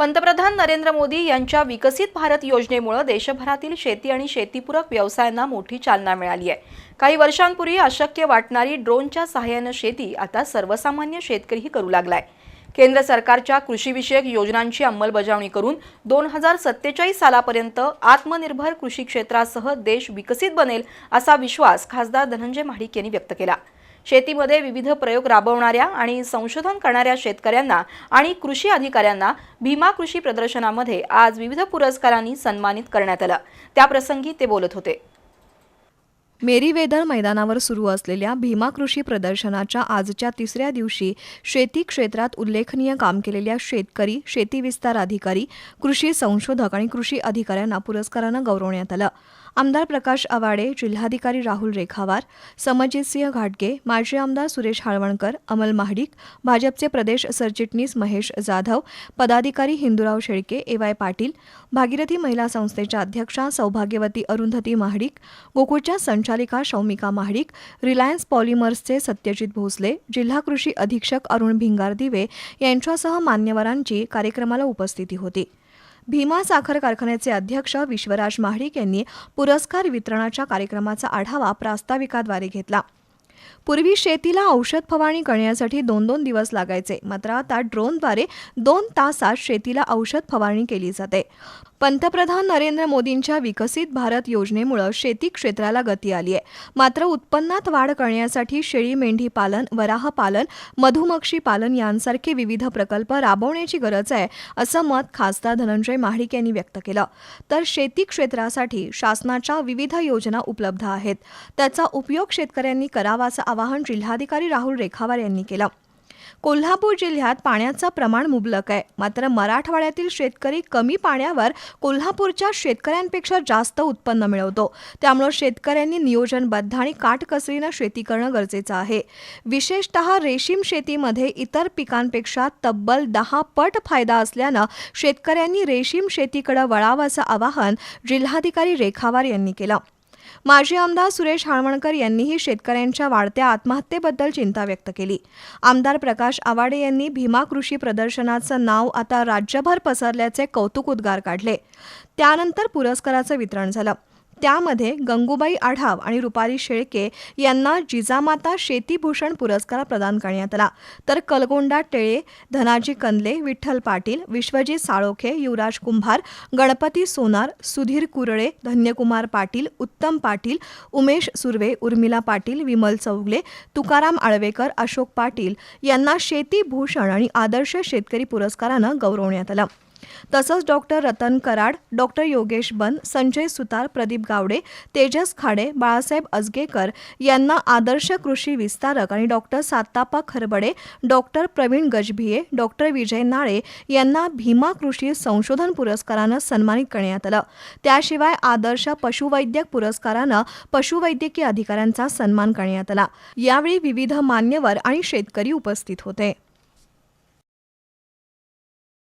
पंतप्रधान नरेंद्र मोदी यांच्या विकसित भारत योजनेमुळे देशभरातील शेती आणि शेतीपूरक व्यवसायांना मोठी चालना मिळाली आहे. काही वर्षांपूर्वी अशक्य वाटणारी ड्रोनच्या सहाय्यानं शेती आता सर्वसामान्य शेतकरीही करू लागलाय. केंद्र सरकारच्या कृषीविषयक योजनांची अंमलबजावणी करून दोन हजार सत्तेचाळीस सालापर्यंत आत्मनिर्भर कृषी क्षेत्रासह देश विकसित बनेल असा विश्वास खासदार धनंजय महाडिक यांनी व्यक्त केला. शेतीमध्ये विविध प्रयोग राबवणाऱ्या आणि संशोधन करणाऱ्या शेतकऱ्यांना आणि कृषी अधिकाऱ्यांना भीमा कृषी प्रदर्शनामध्ये आज विविध पुरस्कारांनी सन्मानित करण्यात आलं. त्याप्रसंगी ते बोलत होते. मेरीवेदर मैदानावर सुरू असलेल्या भीमा कृषी प्रदर्शनाच्या आजच्या तिसऱ्या दिवशी शेती क्षेत्रात उल्लेखनीय काम केलेल्या शेतकरी शेती विस्तार अधिकारी कृषी संशोधक आणि कृषी अधिकाऱ्यांना पुरस्कारानं गौरवण्यात आलं. आमदार प्रकाश आवाडे जिल्हाधिकारी राहुल रेखावार समजितसिंह घाटगे माजी आमदार सुरेश हाळवणकर अमल महाडिक भाजपचे प्रदेश सरचिटणीस महेश जाधव पदाधिकारी हिंदूराव शेळके ए वाय पाटील भागीरथी महिला संस्थेच्या अध्यक्षा सौभाग्यवती अरुंधती महाडिक गोकुळच्या संचालिका शौमिका महाडिक रिलायन्स पॉलिमर्सचे सत्यजित भोसले जिल्हा कृषी अधीक्षक अरुण भिंगार दिवे यांच्यासह मान्यवरांची कार्यक्रमाला उपस्थिती होती. भीमा साखर कारखान्याचे अध्यक्ष विश्वराज महाडिक यांनी पुरस्कार वितरणाच्या कार्यक्रमाचा आढावा प्रास्ताविकाद्वारे घेतला. पूर्वी शेतीला औषध फवारणी करण्यासाठी दोन दोन दिवस लागायचे. मात्र आता ड्रोनद्वारे दोन तासात शेतीला औषध फवारणी केली जाते. पंतप्रधान नरेंद्र मोदींच्या विकसित भारत योजनेमुळे शेती क्षेत्राला गती आली आहे मात्र उत्पन्नात वाढ करण्यासाठी शेळी मेंढी पालन वराह पालन मधुमक्षी पालन यांसारखे विविध प्रकल्प राबवण्याची गरज आहे असं मत खासदार धनंजय महाडिक यांनी व्यक्त केलं. तर शेती क्षेत्रासाठी शासनाच्या विविध योजना उपलब्ध आहेत. त्याचा उपयोग शेतकऱ्यांनी करावा असं आवाहन जिल्हाधिकारी राहुल रेखावार यांनी केलं. कोल्हापूर जिल्ह्यात पाण्याचं प्रमाण मुबलक आहे. मात्र मराठवाड्यातील शेतकरी कमी पाण्यावर कोल्हापूरच्या शेतकऱ्यांपेक्षा जास्त उत्पन्न मिळवतो. त्यामुळं शेतकऱ्यांनी नियोजनबद्ध आणि काटकसरीनं शेती करणं गरजेचं आहे. विशेषतः रेशीम शेतीमध्ये इतर पिकांपेक्षा तब्बल दहा पट फायदा असल्यानं शेतकऱ्यांनी रेशीम शेतीकडे वळावं असं आवाहन जिल्हाधिकारी रेखावार यांनी केलं. माजी आमदार सुरेश हाळवणकर यांनीही शेतकऱ्यांच्या वाढत्या आत्महत्येबद्दल चिंता व्यक्त केली. आमदार प्रकाश आवाडे यांनी भीमा कृषी प्रदर्शनाचं नाव आता राज्यभर पसरल्याचे कौतुक उद्गार काढले. त्यानंतर पुरस्काराचं वितरण झालं. त्यामध्ये गंगूबाई आढाव आणि रुपाली शेळके यांना जिजामाता शेतीभूषण पुरस्कार प्रदान करण्यात आला. तर कलगोंडा टेळे धनाजी कंदले विठ्ठल पाटील विश्वजी साळोखे युवराज कुंभार गणपती सोनार सुधीर कुरळे धन्यकुमार पाटील उत्तम पाटील उमेश सुर्वे उर्मिला पाटील विमल चौगले तुकाराम आळवेकर अशोक पाटील यांना शेतीभूषण आणि आदर्श शेतकरी पुरस्कारानं गौरवण्यात आलं. तसंच डॉक्टर रतन कराड डॉक्टर योगेश बन संजय सुतार प्रदीप गावडे तेजस खाडे बाळासाहेब अजगेकर यांना आदर्श कृषी विस्तारक आणि doctor Satappa Kharbade doctor Pravin Gajbhiye doctor Vijay Nale यांना भीमा कृषी संशोधन पुरस्कारानं सन्मानित करण्यात आलं. त्याशिवाय आदर्श पशुवैद्यक पुरस्कारानं पशुवैद्यकीय अधिकाऱ्यांचा सन्मान करण्यात आला. यावेळी विविध मान्यवर आणि शेतकरी उपस्थित होते.